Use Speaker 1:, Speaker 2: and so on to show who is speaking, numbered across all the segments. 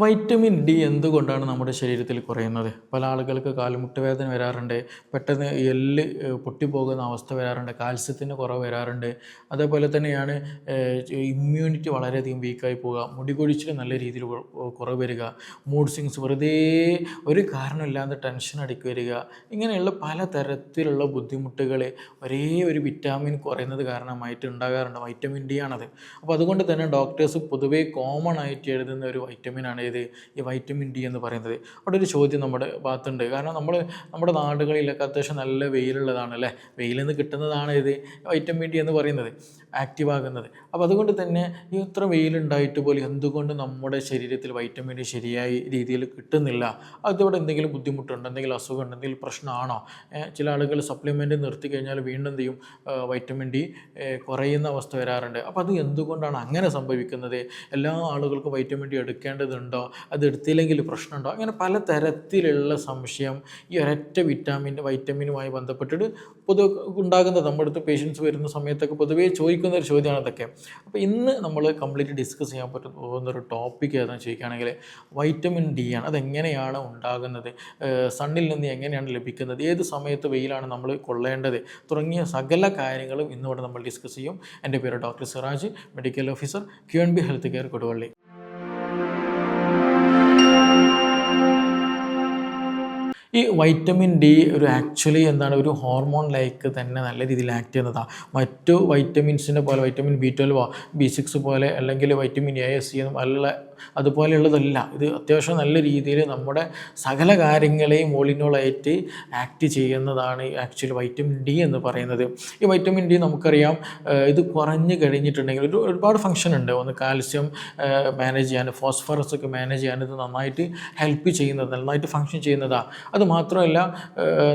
Speaker 1: vitamin D എന്തുകൊണ്ടാണ് നമ്മുടെ ശരീരത്തിൽ കുറയുന്നത് പല ആളുകൾക്ക് കാൽമുട്ട് വേദന വരാറുണ്ട് പെട്ടെന്ന് എല്ല് പൊട്ടിപ്പോകുന്ന അവസ്ഥ വരാറുണ്ട് കാൽസ്യത്തിന് കുറവ് വരാറുണ്ട് അതേപോലെ തന്നെയാണ് ഇമ്മ്യൂണിറ്റി വളരെയധികം വീക്കായി പോവുക മുടി കൊഴിച്ചിൽ നല്ല രീതിയിൽ കുറവ് വരിക മൂഡ് സ്വിങ്സ് വെറുതെ ഒരു കാരണമില്ലാതെ ടെൻഷൻ അടിക്കി വരിക ഇങ്ങനെയുള്ള പല തരത്തിലുള്ള ബുദ്ധിമുട്ടുകൾ ഒരേ ഒരു വിറ്റാമിൻ കുറയുന്നത് കാരണമായിട്ട് ഉണ്ടാകാറുണ്ട് വൈറ്റമിൻ ഡി ആണത് അപ്പോൾ അതുകൊണ്ട് തന്നെ ഡോക്ടേഴ്സ് പൊതുവേ കോമൺ ആയിട്ട് എഴുതുന്ന ഒരു വൈറ്റമിനാണ് ഏത് ഈ വൈറ്റമിൻ ഡി എന്ന് പറയുന്നത് അവിടെ ഒരു ചോദ്യം നമ്മുടെ ഭാഗത്തുണ്ട് കാരണം നമ്മൾ നമ്മുടെ നാടുകളിലൊക്കെ അത്യാവശ്യം നല്ല വെയിലുള്ളതാണ് അല്ലേ വെയിലിൽ നിന്ന് കിട്ടുന്നതാണ് ഇത് വൈറ്റമിൻ ഡി എന്ന് പറയുന്നത് ആക്റ്റീവ് ആകുന്നത് അപ്പോൾ അതുകൊണ്ട് തന്നെ ഇത്ര വെയിലുണ്ടായിട്ട് പോലും എന്തുകൊണ്ട് നമ്മുടെ ശരീരത്തിൽ വൈറ്റമിൻ ഡി രീതിയിൽ കിട്ടുന്നില്ല അതിവിടെ എന്തെങ്കിലും ബുദ്ധിമുട്ടുണ്ടോ എന്തെങ്കിലും അസുഖമുണ്ടോ എന്തെങ്കിലും പ്രശ്നമാണോ ചില ആളുകൾ സപ്ലിമെൻ്റ് നിർത്തി കഴിഞ്ഞാൽ വീണ്ടും എന്ത് ചെയ്യും വൈറ്റമിൻ ഡി കുറയുന്ന അവസ്ഥ വരാറുണ്ട് അപ്പോൾ അത് എന്തുകൊണ്ടാണ് അങ്ങനെ സംഭവിക്കുന്നത് എല്ലാ ആളുകൾക്കും വൈറ്റമിൻ ഡി എടുക്കേണ്ടതുണ്ടോ അത് എടുത്തില്ലെങ്കിൽ പ്രശ്നമുണ്ടോ അങ്ങനെ പല തരത്തിലുള്ള സംശയം ഈ ഒരൊറ്റ വിറ്റാമിൻ വൈറ്റമിനുമായി ബന്ധപ്പെട്ടിട്ട് പൊതുവെ ഉണ്ടാകുന്നത് നമ്മുടെ അടുത്ത് പേഷ്യൻസ് വരുന്ന സമയത്തൊക്കെ പൊതുവേ ചോദിക്കും ചോദിക്കുന്ന ഒരു ചോദ്യമാണ് ഇതൊക്കെ അപ്പോൾ ഇന്ന് നമ്മൾ കംപ്ലീറ്റ് ഡിസ്കസ് ചെയ്യാൻ പറ്റുന്ന പോകുന്ന ഒരു ടോപ്പിക് ഏതാണെന്ന് ചോദിക്കുകയാണെങ്കിൽ വൈറ്റമിൻ ഡി ആണ് അതെങ്ങനെയാണ് ഉണ്ടാകുന്നത് സണ്ണിൽ നിന്ന് എങ്ങനെയാണ് ലഭിക്കുന്നത് ഏത് സമയത്ത് വെയിലാണ് നമ്മൾ കൊള്ളേണ്ടത് തുടങ്ങിയ സകല കാര്യങ്ങളും ഇന്നിവിടെ നമ്മൾ ഡിസ്കസ് ചെയ്യും എൻ്റെ പേര് doctor Siraj medical officer Q N B health care Koduvally ഈ വൈറ്റമിൻ ഡി ഒരു ആക്ച്വലി എന്താണ് ഒരു ഹോർമോൺ ലൈക്ക് തന്നെ നല്ല രീതിയിൽ ആക്ട് ചെയ്യുന്നതാണ് മറ്റു വൈറ്റമിൻസിനെ പോലെ വൈറ്റമിൻ ബി ട്വൽവോ ബി സിക്സ് പോലെ അല്ലെങ്കിൽ വൈറ്റമിൻ എ എസ് സി എന്നും അല്ല അതുപോലെയുള്ളതെല്ലാം ഇത് അത്യാവശ്യം നല്ല രീതിയിൽ നമ്മുടെ സകല കാര്യങ്ങളെയും ഓളിനോളായിട്ട് ആക്ട് ചെയ്യുന്നതാണ് ആക്ച്വലി വൈറ്റമിൻ ഡി എന്ന് പറയുന്നത് ഈ വൈറ്റമിൻ ഡി നമുക്കറിയാം ഇത് കുറഞ്ഞു കഴിഞ്ഞിട്ടുണ്ടെങ്കിൽ ഒരു ഒരുപാട് ഫംഗ്ഷൻ ഉണ്ട് ഒന്ന് കാൽസ്യം മാനേജ് ചെയ്യാൻ ഫോസ്ഫറസ് ഒക്കെ മാനേജ് ചെയ്യാൻ ഇത് നന്നായിട്ട് ഹെൽപ്പ് ചെയ്യുന്നത് നന്നായിട്ട് ഫങ്ഷൻ ചെയ്യുന്നതാണ് അത് മാത്രമല്ല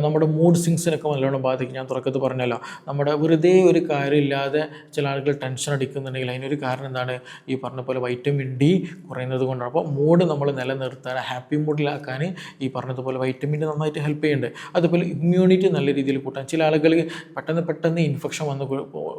Speaker 1: നമ്മുടെ മൂഡ് സിങ്സിനൊക്കെ നല്ലോണം ബാധിക്കും ഞാൻ തുറക്കത്ത് പറഞ്ഞല്ലോ നമ്മുടെ വെറുതെ ഒരു കാര്യമില്ലാതെ ചില ആളുകൾ ടെൻഷൻ അടിക്കുന്നുണ്ടെങ്കിൽ അതിനൊരു കാരണം എന്താണ് ഈ പറഞ്ഞ പോലെ വൈറ്റമിൻ ഡി പറയുന്നത് കൊണ്ടാണ് അപ്പോൾ മൂഡ് നമ്മൾ നിലനിർത്താൻ ഹാപ്പി മൂഡിലാക്കാൻ ഈ പറഞ്ഞതുപോലെ വൈറ്റമിൻ നന്നായിട്ട് ഹെൽപ്പ് ചെയ്യുന്നുണ്ട് അതുപോലെ ഇമ്മ്യൂണിറ്റി നല്ല രീതിയിൽ കൂട്ടാൻ ചില ആളുകൾ പെട്ടെന്ന് പെട്ടെന്ന് ഇൻഫെക്ഷൻ വന്ന്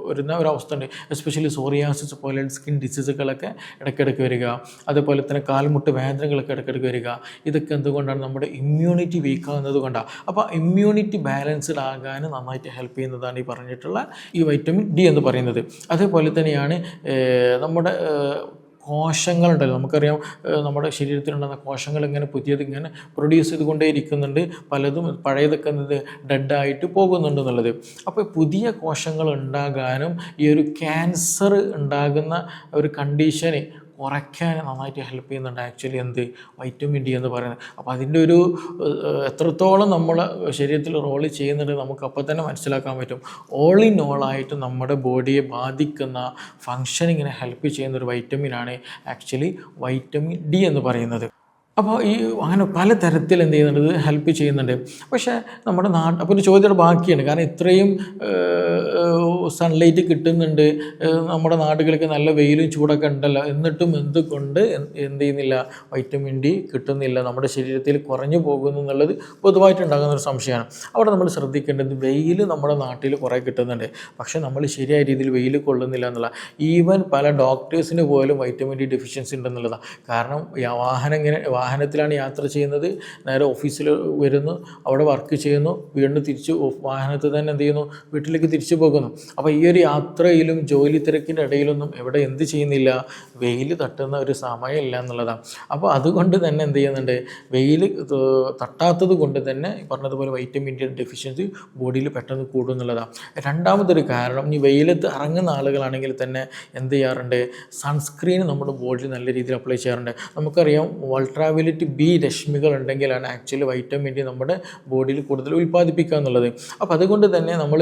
Speaker 1: വരുന്ന ഒരു ഉണ്ട് എസ്പെഷ്യലി സോറിയാസിസ് പോലെ സ്കിൻ ഡിസീസുകളൊക്കെ ഇടയ്ക്കിടയ്ക്ക് വരിക അതുപോലെ തന്നെ കാൽമുട്ട് വേദനകളൊക്കെ ഇടയ്ക്കിടയ്ക്ക് വരിക ഇതൊക്കെ എന്തുകൊണ്ടാണ് നമ്മുടെ ഇമ്മ്യൂണിറ്റി വീക്ക് ആകുന്നത് കൊണ്ടാണ് അപ്പോൾ ഇമ്മ്യൂണിറ്റി ബാലൻസ്ഡ് ആകാൻ നന്നായിട്ട് ഹെൽപ്പ് ചെയ്യുന്നതാണ് ഈ പറഞ്ഞിട്ടുള്ള ഈ വൈറ്റമിൻ ഡി എന്ന് പറയുന്നത് അതേപോലെ തന്നെയാണ് നമ്മുടെ കോശങ്ങളുണ്ടല്ലോ നമുക്കറിയാം നമ്മുടെ ശരീരത്തിലുണ്ടാകുന്ന കോശങ്ങൾ ഇങ്ങനെ പുതിയത് ഇങ്ങനെ പ്രൊഡ്യൂസ് ചെയ്തുകൊണ്ടേ ഇരിക്കുന്നുണ്ട് പലതും പഴയതൊക്കെ എന്നത് ഡെഡായിട്ട് പോകുന്നുണ്ട് എന്നുള്ളത് അപ്പോൾ പുതിയ കോശങ്ങൾ ഉണ്ടാകാനും ഈ ഒരു ക്യാൻസർ ഉണ്ടാകുന്ന ഒരു കണ്ടീഷന് കുറയ്ക്കാൻ നന്നായിട്ട് ഹെൽപ്പ് ചെയ്യുന്നുണ്ട് ആക്ച്വലി എന്ത് വൈറ്റമിൻ ഡി എന്ന് പറയുന്നത് അപ്പോൾ അതിൻ്റെ ഒരു എത്രത്തോളം നമ്മൾ ശരീരത്തിൽ റോൾ ചെയ്യുന്നുണ്ട് നമുക്ക് അപ്പോൾ തന്നെ മനസ്സിലാക്കാൻ പറ്റും ഓൾ ഇൻ ഓൾ ആയിട്ട് നമ്മുടെ ബോഡിയെ ബാധിക്കുന്ന ഫങ്ഷനിങ്ങിനെ ഹെൽപ്പ് ചെയ്യുന്ന ഒരു വൈറ്റമിനാണ് ആക്ച്വലി വൈറ്റമിൻ ഡി എന്ന് പറയുന്നത് അപ്പോൾ ഈ അങ്ങനെ പല തരത്തിൽ എന്ത് ചെയ്യുന്നുണ്ട് ഇത് ഹെൽപ്പ് ചെയ്യുന്നുണ്ട് പക്ഷേ നമ്മുടെ നാട്ട് അപ്പോൾ ഒരു ചോദ്യം ബാക്കിയാണ് കാരണം ഇത്രയും സൺലൈറ്റ് കിട്ടുന്നുണ്ട് നമ്മുടെ നാടുകൾക്ക് നല്ല വെയിലും ചൂടൊക്കെ ഉണ്ടല്ലോ എന്നിട്ടും എന്തുകൊണ്ട് എന്ത് ചെയ്യുന്നില്ല വൈറ്റമിൻ ഡി കിട്ടുന്നില്ല നമ്മുടെ ശരീരത്തിൽ കുറഞ്ഞു പോകുന്നു എന്നുള്ളത് പൊതുവായിട്ടുണ്ടാകുന്ന ഒരു സംശയമാണ് അവിടെ നമ്മൾ ശ്രദ്ധിക്കേണ്ടത് വെയിൽ നമ്മുടെ നാട്ടിൽ കുറേ കിട്ടുന്നുണ്ട് പക്ഷേ നമ്മൾ ശരിയായ രീതിയിൽ വെയിൽ കൊള്ളുന്നില്ല എന്നുള്ള ഈവൻ പല ഡോക്ടേഴ്സിന് പോലും വൈറ്റമിൻ ഡി ഡെഫിഷ്യൻസി ഉണ്ടെന്നുള്ളതാണ് കാരണം വാഹനം ഇങ്ങനെ വാഹനത്തിലാണ് യാത്ര ചെയ്യുന്നത് നേരെ ഓഫീസിൽ വരുന്നു അവിടെ വർക്ക് ചെയ്യുന്നു വീണ്ടും തിരിച്ച് വാഹനത്തിൽ തന്നെ എന്ത് ചെയ്യുന്നു വീട്ടിലേക്ക് തിരിച്ചു പോകുന്നു അപ്പോൾ ഈ ഒരു യാത്രയിലും ജോലി തിരക്കിൻ്റെ ഇടയിലൊന്നും എവിടെ എന്ത് ചെയ്യുന്നില്ല വെയിൽ തട്ടുന്ന ഒരു സമയമില്ല എന്നുള്ളതാണ് അപ്പോൾ അതുകൊണ്ട് തന്നെ എന്ത് ചെയ്യുന്നുണ്ട് വെയിൽ തട്ടാത്തത് കൊണ്ട് തന്നെ പറഞ്ഞതുപോലെ വൈറ്റമിൻ്റെ ഡെഫിഷ്യൻസി ബോഡിയിൽ പെട്ടെന്ന് കൂടും എന്നുള്ളതാണ് രണ്ടാമതൊരു കാരണം ഇനി വെയിലത്ത് ഇറങ്ങുന്ന ആളുകളാണെങ്കിൽ തന്നെ എന്ത് ചെയ്യാറുണ്ട് സൺസ്ക്രീൻ നമ്മുടെ ബോഡിയിൽ നല്ല രീതിയിൽ അപ്ലൈ ചെയ്യാറുണ്ട് നമുക്കറിയാം വൾട്രാ അവൈലബിലിറ്റി ബി രശ്മികൾ ഉണ്ടെങ്കിലാണ് ആക്ച്വലി വൈറ്റമിൻ ഡി നമ്മുടെ ബോഡിയിൽ കൂടുതൽ ഉൽപ്പാദിപ്പിക്കുക എന്നുള്ളത് അപ്പോൾ അതുകൊണ്ട് തന്നെ നമ്മൾ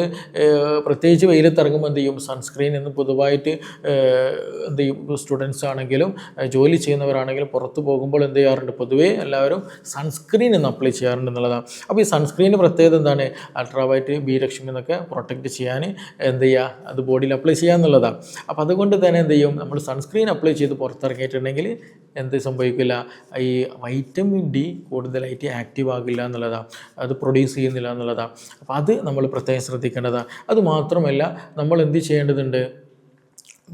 Speaker 1: പ്രത്യേകിച്ച് വെയിലത്തിറങ്ങുമ്പോൾ എന്ത് ചെയ്യും സൺസ്ക്രീൻ എന്ന് പൊതുവായിട്ട് എന്ത് ചെയ്യും സ്റ്റുഡൻസ് ആണെങ്കിലും ജോലി ചെയ്യുന്നവരാണെങ്കിലും പുറത്ത് പോകുമ്പോൾ എന്ത് ചെയ്യാറുണ്ട് പൊതുവേ എല്ലാവരും സൺസ്ക്രീൻ എന്ന് അപ്ലൈ ചെയ്യാറുണ്ട് എന്നുള്ളതാണ് അപ്പോൾ ഈ സൺസ്ക്രീനിൻ്റെ പ്രത്യേകത എന്താണ് അൾട്രാവൈറ്റ് ബി രശ്മി എന്നൊക്കെ പ്രൊട്ടക്റ്റ് ചെയ്യാൻ എന്ത് ചെയ്യുക അത് ബോഡിയിൽ അപ്ലൈ ചെയ്യുക എന്നുള്ളതാണ് അപ്പോൾ അതുകൊണ്ട് തന്നെ എന്ത് ചെയ്യും നമ്മൾ സൺസ്ക്രീൻ അപ്ലൈ ചെയ്ത് പുറത്തിറങ്ങിയിട്ടുണ്ടെങ്കിൽ എന്ത് സംഭവിക്കില്ല ഈ വൈറ്റമിൻ ഡി കൂടുതലായിട്ട് ആക്റ്റീവ് ആകില്ല എന്നുള്ളതാണ് അത് പ്രൊഡ്യൂസ് ചെയ്യുന്നില്ല എന്നുള്ളതാണ് അപ്പോൾ അത് നമ്മൾ പ്രത്യേകം ശ്രദ്ധിക്കേണ്ടതാണ് അത് മാത്രമല്ല നമ്മൾ എന്ത് ചെയ്യേണ്ടതുണ്ട്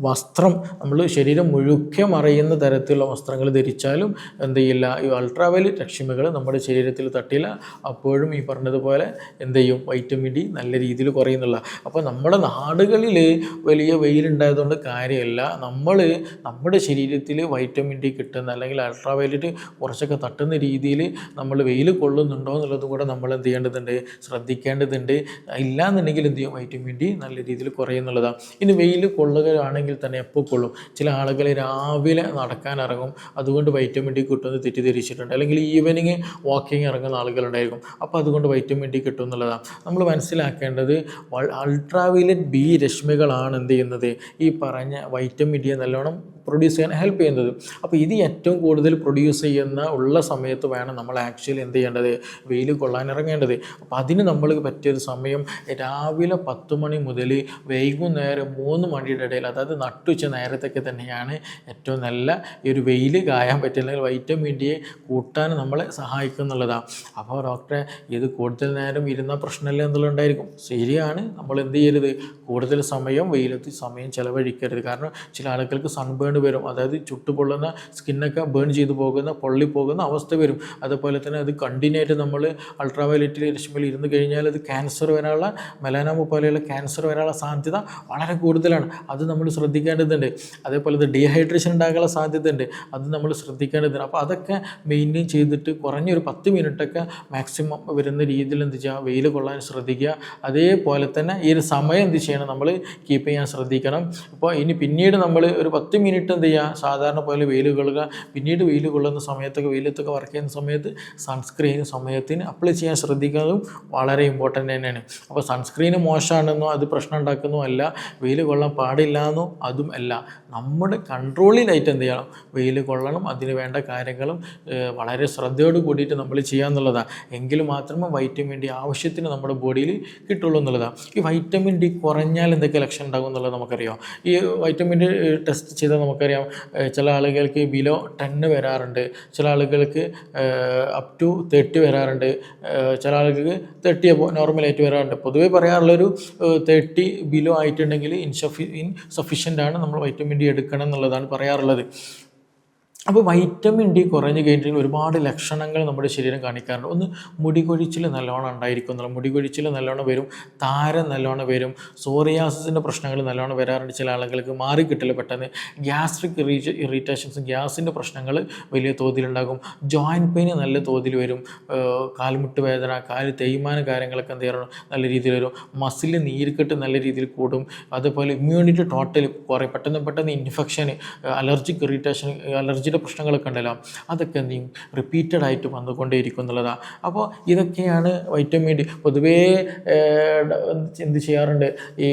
Speaker 1: വസ്ത്രം നമ്മൾ ശരീരം മുഴുക്കെ മറയുന്ന തരത്തിലുള്ള വസ്ത്രങ്ങൾ ധരിച്ചാലും എന്ത് ചെയ്യില്ല ഈ അൾട്രാവയലറ്റ് രക്ഷിമകൾ നമ്മുടെ ശരീരത്തിൽ തട്ടില്ല അപ്പോഴും ഈ പറഞ്ഞതുപോലെ എന്ത് ചെയ്യും വൈറ്റമിൻ ഡി നല്ല രീതിയിൽ കുറയുന്നുള്ള അപ്പോൾ നമ്മുടെ നാടുകളിൽ വലിയ വെയിലുണ്ടായതുകൊണ്ട് കാര്യമല്ല നമ്മൾ നമ്മുടെ ശരീരത്തിൽ വൈറ്റമിൻ ഡി കിട്ടുന്ന അല്ലെങ്കിൽ അൾട്രാവയലറ്റ് കുറച്ചൊക്കെ തട്ടുന്ന രീതിയിൽ നമ്മൾ വെയിൽ കൊള്ളുന്നുണ്ടോ എന്നുള്ളതും കൂടെ നമ്മൾ എന്ത് ചെയ്യേണ്ടതുണ്ട് ശ്രദ്ധിക്കേണ്ടതുണ്ട് എന്നുണ്ടെങ്കിൽ എന്ത് ചെയ്യും വൈറ്റമിൻ ഡി നല്ല രീതിയിൽ കുറയുന്നുള്ളതാണ് ഇനി വെയിൽ കൊള്ളുകയാണ് ആണെങ്കിൽ തന്നെ എപ്പോൾ കൊള്ളും ചില ആളുകൾ രാവിലെ നടക്കാൻ ഇറങ്ങും അതുകൊണ്ട് വൈറ്റമിൻ ഡി കിട്ടുമെന്ന് തെറ്റിദ്ധരിച്ചിട്ടുണ്ട് അല്ലെങ്കിൽ ഈവനിങ് വാക്കിംഗ് ഇറങ്ങുന്ന ആളുകളുണ്ടായിരിക്കും അപ്പോൾ അതുകൊണ്ട് വൈറ്റമിൻ ഡി കിട്ടും എന്നുള്ളതാണ് നമ്മൾ മനസ്സിലാക്കേണ്ടത് അൾട്രാവയലറ്റ് ബി രശ്മികളാണ് എന്ത് ചെയ്യുന്നത് ഈ പറഞ്ഞ വൈറ്റമിൻ ഡിയെ നല്ലോണം പ്രൊഡ്യൂസ് ചെയ്യാൻ ഹെൽപ്പ് ചെയ്യുന്നത് അപ്പോൾ ഇത് ഏറ്റവും കൂടുതൽ പ്രൊഡ്യൂസ് ചെയ്യുന്ന ഉള്ള സമയത്ത് വേണം നമ്മൾ ആക്ച്വലി എന്ത് ചെയ്യേണ്ടത് വെയിൽ കൊള്ളാൻ ഇറങ്ങേണ്ടത് അപ്പോൾ അതിന് നമ്മൾ പറ്റിയൊരു സമയം രാവിലെ പത്ത് മണി മുതൽ വൈകുന്നേരം മൂന്ന് മണിയുടെ ഇടയിൽ അതായത് നട്ടുച്ച നേരത്തൊക്കെ തന്നെയാണ് ഏറ്റവും നല്ല ഈ ഒരു വെയിൽ കായാൻ പറ്റുക അല്ലെങ്കിൽ വൈറ്റമിൻ ഡിയെ കൂട്ടാൻ നമ്മളെ സഹായിക്കും എന്നുള്ളതാണ് അപ്പോൾ ഡോക്ടറെ ഇത് കൂടുതൽ നേരം ഇരുന്ന പ്രശ്നമില്ല എന്നുള്ളതായിരിക്കും ഉണ്ടായിരിക്കും ശരിയാണ് നമ്മൾ എന്ത് ചെയ്യരുത് കൂടുതൽ സമയം വെയിലത്ത് സമയം ചിലവഴിക്കരുത് കാരണം ചില ആളുകൾക്ക് സൺബേൺ വരും അതായത് ചുട്ടുപൊള്ളുന്ന സ്കിന്നൊക്കെ ബേൺ ചെയ്തു പോകുന്ന പൊള്ളിപ്പോകുന്ന അവസ്ഥ വരും അതുപോലെ തന്നെ അത് കണ്ടിന്യൂ ആയിട്ട് നമ്മൾ അൾട്രാവയലറ്റ് രശ്മിയിൽ ഇരുന്ന് കഴിഞ്ഞാൽ അത് ക്യാൻസർ വരാനുള്ള മെലാനോമ പോലെയുള്ള ക്യാൻസർ വരാനുള്ള സാധ്യത വളരെ കൂടുതലാണ് അത് നമ്മൾ ശ്രദ്ധിക്കേണ്ടതുണ്ട് അതേപോലെ ഇത് ഡീഹൈഡ്രേഷൻ ഉണ്ടാകാനുള്ള സാധ്യത ഉണ്ട് അത് നമ്മൾ ശ്രദ്ധിക്കേണ്ടതുണ്ട് അപ്പോൾ അതൊക്കെ മെയിൻറ്റെയിൻ ചെയ്തിട്ട് കുറഞ്ഞൊരു പത്ത് മിനിറ്റൊക്കെ മാക്സിമം വരുന്ന രീതിയിൽ എന്ത് ചെയ്യുക വെയിൽ കൊള്ളാൻ ശ്രദ്ധിക്കുക അതേപോലെ തന്നെ ഈ ഒരു സമയം എന്ത് ചെയ്യണം നമ്മൾ കീപ്പ് ചെയ്യാൻ ശ്രദ്ധിക്കണം ഇപ്പോൾ ഇനി പിന്നീട് നമ്മൾ ഒരു പത്ത് മിനിറ്റ് കഴിഞ്ഞിട്ട് എന്ത് ചെയ്യുക സാധാരണ പോലെ വെയിൽ കൊള്ളുക പിന്നീട് വെയിൽ കൊള്ളുന്ന സമയത്തൊക്കെ വെയിലത്തൊക്കെ വർക്ക് ചെയ്യുന്ന സമയത്ത് സൺസ്ക്രീൻ സമയത്തിന് അപ്ലൈ ചെയ്യാൻ ശ്രദ്ധിക്കുന്നതും വളരെ ഇമ്പോർട്ടൻ്റ് തന്നെയാണ് അപ്പോൾ സൺസ്ക്രീന് മോശമാണെന്നോ അത് പ്രശ്നം ഉണ്ടാക്കുന്നോ അല്ല വെയിൽ കൊള്ളാൻ പാടില്ല എന്നോ അതും അല്ല നമ്മുടെ കൺട്രോളിലായിട്ട് എന്ത് ചെയ്യണം വെയിൽ കൊള്ളണം അതിന് വേണ്ട കാര്യങ്ങളും വളരെ ശ്രദ്ധയോട് കൂടിയിട്ട് നമ്മൾ ചെയ്യാമെന്നുള്ളതാണ് എങ്കിൽ മാത്രമേ വൈറ്റമിൻ ഡി ആവശ്യത്തിന് നമ്മുടെ ബോഡിയിൽ കിട്ടുള്ളൂ എന്നുള്ളതാണ് ഈ വൈറ്റമിൻ ഡി കുറഞ്ഞാൽ എന്തൊക്കെ ലക്ഷണം ഉണ്ടാകും എന്നുള്ളത് നമുക്കറിയാം ഈ വൈറ്റമിൻ ഡി ടെസ്റ്റ് ചെയ്താൽ നമുക്കറിയാം ചില ആളുകൾക്ക് ബിലോ ടെന്ന് വരാറുണ്ട് ചില ആളുകൾക്ക് അപ് ടു തേർട്ടി വരാറുണ്ട് ചില ആളുകൾക്ക് തേർട്ടി നോർമലായിട്ട് വരാറുണ്ട് പൊതുവേ പറയാറുള്ളൊരു തേർട്ടി ബിലോ ആയിട്ടുണ്ടെങ്കിൽ ഇൻസഫി ഇൻസഫിഷ്യൻ്റ് ആണ് നമ്മൾ വൈറ്റമിൻ ഡി എടുക്കണം എന്നുള്ളതാണ് പറയാറുള്ളത് അപ്പോൾ വൈറ്റമിൻ ഡി കുറഞ്ഞു കഴിഞ്ഞാൽ ഒരുപാട് ലക്ഷണങ്ങൾ നമ്മുടെ ശരീരം കാണിക്കാറുണ്ട് ഒന്ന് മുടി കൊഴിച്ചിൽ നല്ലോണം ഉണ്ടായിരിക്കും എന്നുള്ള മുടി കൊഴിച്ചിൽ നല്ലോണം വരും താരം നല്ലോണം വരും സോറിയാസിൻ്റെ പ്രശ്നങ്ങൾ നല്ലോണം വരാറുണ്ട് ചില ആളുകൾക്ക് മാറിക്കിട്ടില്ല പെട്ടെന്ന് ഗ്യാസ്ട്രിക് ഇറീറ്റ് ഇറിറ്റേഷൻസ് ഗ്യാസിൻ്റെ പ്രശ്നങ്ങൾ വലിയ തോതിലുണ്ടാകും ജോയിൻറ്റ് പെയിൻ നല്ല തോതിൽ വരും കാൽമുട്ട് വേദന കാല് തേയ്മാന കാര്യങ്ങളൊക്കെ എന്ത് ചെയ്യണം നല്ല രീതിയിൽ വരും മസിൽ നീർക്കെട്ട് നല്ല രീതിയിൽ കൂടും അതുപോലെ ഇമ്മ്യൂണിറ്റി ടോട്ടൽ കുറേ പെട്ടെന്ന് പെട്ടെന്ന് ഇൻഫെക്ഷൻ അലർജിക് ഇറിറ്റേഷൻ അലർജിയുടെ പ്രശ്നങ്ങളൊക്കെ ഉണ്ടല്ലോ അതൊക്കെ നീ റിപ്പീറ്റഡ് ആയിട്ട് വന്നുകൊണ്ടേയിരിക്കും എന്നുള്ളതാണ് അപ്പോൾ ഇതൊക്കെയാണ് വൈറ്റമിൻ ഡി പൊതുവേ എന്ത് ചെയ്യാറുണ്ട് ഈ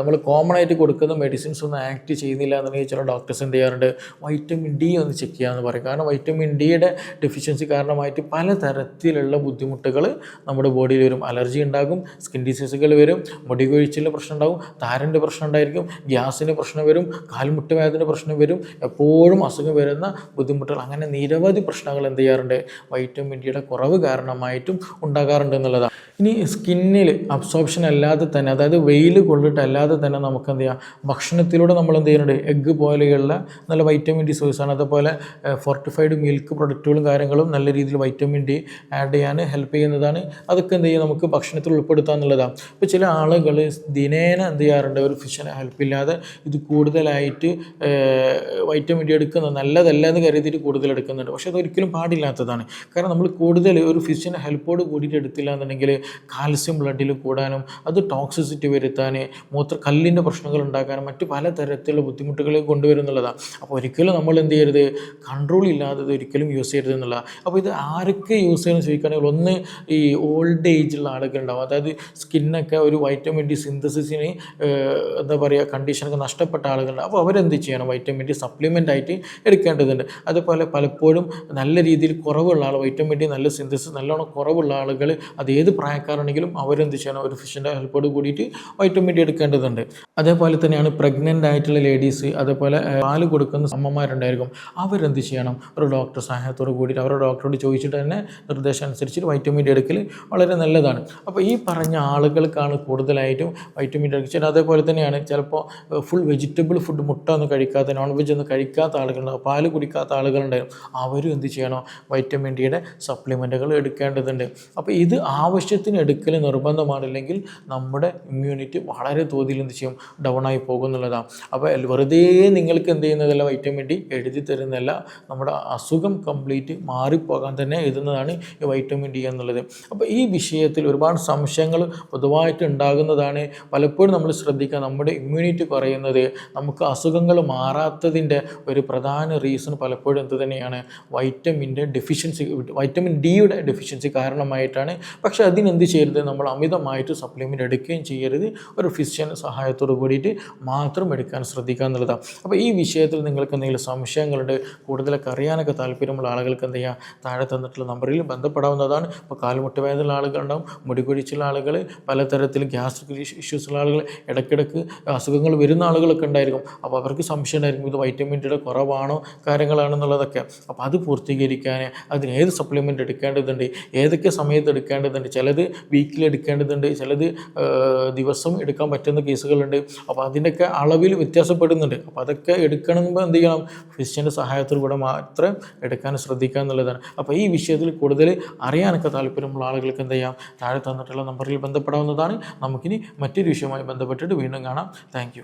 Speaker 1: നമ്മൾ കോമൺ ആയിട്ട് കൊടുക്കുന്ന മെഡിസിൻസ് ഒന്നും ആക്ട് ചെയ്യുന്നില്ല എന്നുണ്ടെങ്കിൽ ചില ഡോക്ടേഴ്സ് എന്ത് ചെയ്യാറുണ്ട് വൈറ്റമിൻ ഡി ഒന്ന് ചെക്ക് ചെയ്യാമെന്ന് പറയും കാരണം വൈറ്റമിൻ ഡിയുടെ ഡെഫിഷ്യൻസി കാരണമായിട്ട് പലതരത്തിലുള്ള ബുദ്ധിമുട്ടുകൾ നമ്മുടെ ബോഡിയിൽ വരും അലർജി ഉണ്ടാകും സ്കിൻ ഡിസീസുകൾ വരും മുടി കൊഴിച്ചിലിന് പ്രശ്നം ഉണ്ടാകും താരൻ്റെ പ്രശ്നം ഉണ്ടായിരിക്കും ഗ്യാസിന് പ്രശ്നം വരും കാൽമുട്ട് വേദന പ്രശ്നം വരും എപ്പോഴും അസുഖം വരുന്ന വരുന്ന ബുദ്ധിമുട്ടുകൾ അങ്ങനെ നിരവധി പ്രശ്നങ്ങൾ എന്ത് ചെയ്യാറുണ്ട് വൈറ്റമിൻ ഡിയുടെ കുറവ് കാരണമായിട്ടും ഉണ്ടാകാറുണ്ട് എന്നുള്ളതാണ് ഇനി സ്കിന്നിൽ അബ്സോർപ്ഷൻ അല്ലാതെ തന്നെ അതായത് വെയിൽ കൊണ്ടിട്ടല്ലാതെ തന്നെ നമുക്ക് എന്ത് ചെയ്യാം ഭക്ഷണത്തിലൂടെ നമ്മൾ എന്ത് ചെയ്യുന്നുണ്ട് എഗ്ഗ് പോലെയുള്ള നല്ല വൈറ്റമിൻ ഡി സോഴ്സാണ് അതുപോലെ ഫോർട്ടിഫൈഡ് മിൽക്ക് പ്രൊഡക്റ്റുകളും കാര്യങ്ങളും നല്ല രീതിയിൽ വൈറ്റമിൻ ഡി ആഡ് ചെയ്യാൻ ഹെൽപ്പ് ചെയ്യുന്നതാണ് അതൊക്കെ എന്ത് ചെയ്യുക നമുക്ക് ഭക്ഷണത്തിൽ എന്നുള്ളതാണ് ഇപ്പോൾ ചില ആളുകൾ ദിനേന എന്ത് ചെയ്യാറുണ്ട് ഒരു ഫിഷനെ ഹെൽപ്പില്ലാതെ ഇത് കൂടുതലായിട്ട് വൈറ്റമിൻ ഡി എടുക്കുന്നത് നല്ല നല്ലതല്ല എന്ന് കരുതിയിട്ട് കൂടുതൽ എടുക്കുന്നുണ്ട് പക്ഷേ അതൊരിക്കലും പാടില്ലാത്തതാണ് കാരണം നമ്മൾ കൂടുതൽ ഒരു ഫിസിഷ്യൻ്റെ ഹെൽപ്പോട് കൂടിയിട്ട് എടുത്തില്ല എന്നുണ്ടെങ്കിൽ കാൽസ്യം ബ്ലഡിൽ കൂടാനും അത് ടോക്സിസിറ്റി വരുത്താൻ മൂത്ര കല്ലിൻ്റെ പ്രശ്നങ്ങൾ ഉണ്ടാക്കാനും മറ്റ് പല തരത്തിലുള്ള ബുദ്ധിമുട്ടുകളെ കൊണ്ടുവരുന്നുള്ളതാണ് അപ്പോൾ ഒരിക്കലും നമ്മൾ എന്ത് ചെയ്യരുത് കൺട്രോൾ ഇല്ലാതെ ഒരിക്കലും യൂസ് ചെയ്യരുത് എന്നുള്ള അപ്പോൾ ഇത് ആരൊക്കെ യൂസ് ചെയ്യണം ചോദിക്കുകയാണെങ്കിൽ ഒന്ന് ഈ ഓൾഡ് ഏജുള്ള ആളുകൾ ഉണ്ടാവും അതായത് സ്കിന്നൊക്കെ ഒരു വൈറ്റമിൻ ഡി സിന്തസിസിന് എന്താ പറയുക കണ്ടീഷനൊക്കെ നഷ്ടപ്പെട്ട ആളുകളുണ്ട് അപ്പോൾ അവരെന്ത് ചെയ്യണം വൈറ്റമിൻ ഡി സപ്ലിമെൻ്റ് ആയിട്ട് എടുക്കേണ്ട കണ്ടതുണ്ട് അതുപോലെ പലപ്പോഴും നല്ല രീതിയിൽ കുറവുള്ള ആൾ വൈറ്റമിൻ ഡി നല്ല സിന്തസിസ് നല്ലോണം കുറവുള്ള ആളുകൾ അത് ഏത് പ്രായക്കാരാണെങ്കിലും അവരെന്ത് ചെയ്യണം ഒരു ഫിഷിൻ്റെ ഹെൽപ്പോട് കൂടിയിട്ട് വൈറ്റമിൻ ഡി എടുക്കേണ്ടതുണ്ട് അതേപോലെ തന്നെയാണ് പ്രഗ്നൻ്റ് ആയിട്ടുള്ള ലേഡീസ് അതേപോലെ പാല് കൊടുക്കുന്ന അമ്മമാരുണ്ടായിരിക്കും അവരെന്ത് ചെയ്യണം ഒരു ഡോക്ടർ സഹായത്തോട് കൂടിയിട്ട് അവരുടെ ഡോക്ടറോട് ചോദിച്ചിട്ട് തന്നെ നിർദ്ദേശം അനുസരിച്ച് വൈറ്റമിൻ ഡി എടുക്കൽ വളരെ നല്ലതാണ് അപ്പോൾ ഈ പറഞ്ഞ ആളുകൾക്കാണ് കൂടുതലായിട്ടും വൈറ്റമിൻ ഡി എടുക്കുക അതേപോലെ തന്നെയാണ് ചിലപ്പോൾ ഫുൾ വെജിറ്റബിൾ ഫുഡ് മുട്ട ഒന്നും കഴിക്കാത്ത നോൺ വെജ് ഒന്നും കഴിക്കാത്ത ആളുകളുണ്ടാവും പാല് പാൽ കുടിക്കാത്ത ആളുകളുണ്ടായിരുന്നു അവരും എന്ത് ചെയ്യണം വൈറ്റമിൻ ഡിയുടെ സപ്ലിമെൻറ്റുകൾ എടുക്കേണ്ടതുണ്ട് അപ്പോൾ ഇത് ആവശ്യത്തിന് എടുക്കൽ നിർബന്ധമാണില്ലെങ്കിൽ നമ്മുടെ ഇമ്മ്യൂണിറ്റി വളരെ തോതിൽ എന്ത് ചെയ്യും ഡൗൺ ആയി പോകുന്നുള്ളതാണ് അപ്പോൾ വെറുതെ നിങ്ങൾക്ക് എന്ത് ചെയ്യുന്നതല്ല വൈറ്റമിൻ ഡി എഴുതി തരുന്നതല്ല നമ്മുടെ അസുഖം കംപ്ലീറ്റ് മാറിപ്പോകാൻ തന്നെ എഴുതുന്നതാണ് ഈ വൈറ്റമിൻ ഡി എന്നുള്ളത് അപ്പോൾ ഈ വിഷയത്തിൽ ഒരുപാട് സംശയങ്ങൾ പൊതുവായിട്ട് ഉണ്ടാകുന്നതാണ് പലപ്പോഴും നമ്മൾ ശ്രദ്ധിക്കുക നമ്മുടെ ഇമ്മ്യൂണിറ്റി കുറയുന്നത് നമുക്ക് അസുഖങ്ങൾ മാറാത്തതിൻ്റെ ഒരു പ്രധാന റീസൺ റീസൺ പലപ്പോഴും എന്ത് തന്നെയാണ് വൈറ്റമിൻ്റെ ഡെഫിഷ്യൻസി വൈറ്റമിൻ ഡിയുടെ ഡെഫിഷ്യൻസി കാരണമായിട്ടാണ് പക്ഷേ അതിനെന്ത് ചെയ്യരുത് നമ്മൾ അമിതമായിട്ട് സപ്ലിമെൻ്റ് എടുക്കുകയും ചെയ്യരുത് ഒരു ഫിസിഷ്യൻ സഹായത്തോട് കൂടിയിട്ട് മാത്രം എടുക്കാൻ ശ്രദ്ധിക്കുക എന്നുള്ളതാണ് അപ്പോൾ ഈ വിഷയത്തിൽ നിങ്ങൾക്ക് എന്തെങ്കിലും സംശയങ്ങളുണ്ട് കൂടുതലൊക്കെ അറിയാനൊക്കെ താല്പര്യമുള്ള ആളുകൾക്ക് എന്ത് ചെയ്യുക താഴെ തന്നിട്ടുള്ള നമ്പറിൽ ബന്ധപ്പെടാവുന്നതാണ് ഇപ്പോൾ കാൽമുട്ട് വേദന ആളുകളുണ്ടാവും മുടികൊഴിച്ചുള്ള ആളുകൾ പലതരത്തിൽ ഗ്യാസ്ട്രിക് ഇഷ്യൂസുള്ള ആളുകൾ ഇടയ്ക്കിടയ്ക്ക് അസുഖങ്ങൾ വരുന്ന ആളുകളൊക്കെ ഉണ്ടായിരിക്കും അപ്പോൾ അവർക്ക് സംശയം ഉണ്ടായിരിക്കും ഇത് വൈറ്റമിൻ ഡിയുടെ കുറവാണോ കാര്യങ്ങളാണെന്നുള്ളതൊക്കെ അപ്പോൾ അത് പൂർത്തീകരിക്കാൻ അതിന് ഏത് സപ്ലിമെൻ്റ് എടുക്കേണ്ടതുണ്ട് ഏതൊക്കെ സമയത്ത് എടുക്കേണ്ടതുണ്ട് ചിലത് വീക്കിൽ എടുക്കേണ്ടതുണ്ട് ചിലത് ദിവസം എടുക്കാൻ പറ്റുന്ന കേസുകളുണ്ട് അപ്പോൾ അതിൻ്റെയൊക്കെ അളവിൽ വ്യത്യാസപ്പെടുന്നുണ്ട് അപ്പോൾ അതൊക്കെ എടുക്കണമെന്ന് എന്ത് ചെയ്യണം ഫിസിഷ്യൻ്റെ സഹായത്തിലൂടെ മാത്രം എടുക്കാൻ ശ്രദ്ധിക്കുക എന്നുള്ളതാണ് അപ്പോൾ ഈ വിഷയത്തിൽ കൂടുതൽ അറിയാനൊക്കെ താല്പര്യമുള്ള ആളുകൾക്ക് എന്ത് ചെയ്യാം താഴെ തന്നിട്ടുള്ള നമ്പറിൽ ബന്ധപ്പെടാവുന്നതാണ് നമുക്കിനി മറ്റൊരു വിഷയവുമായി ബന്ധപ്പെട്ടിട്ട് വീണ്ടും കാണാം താങ്ക്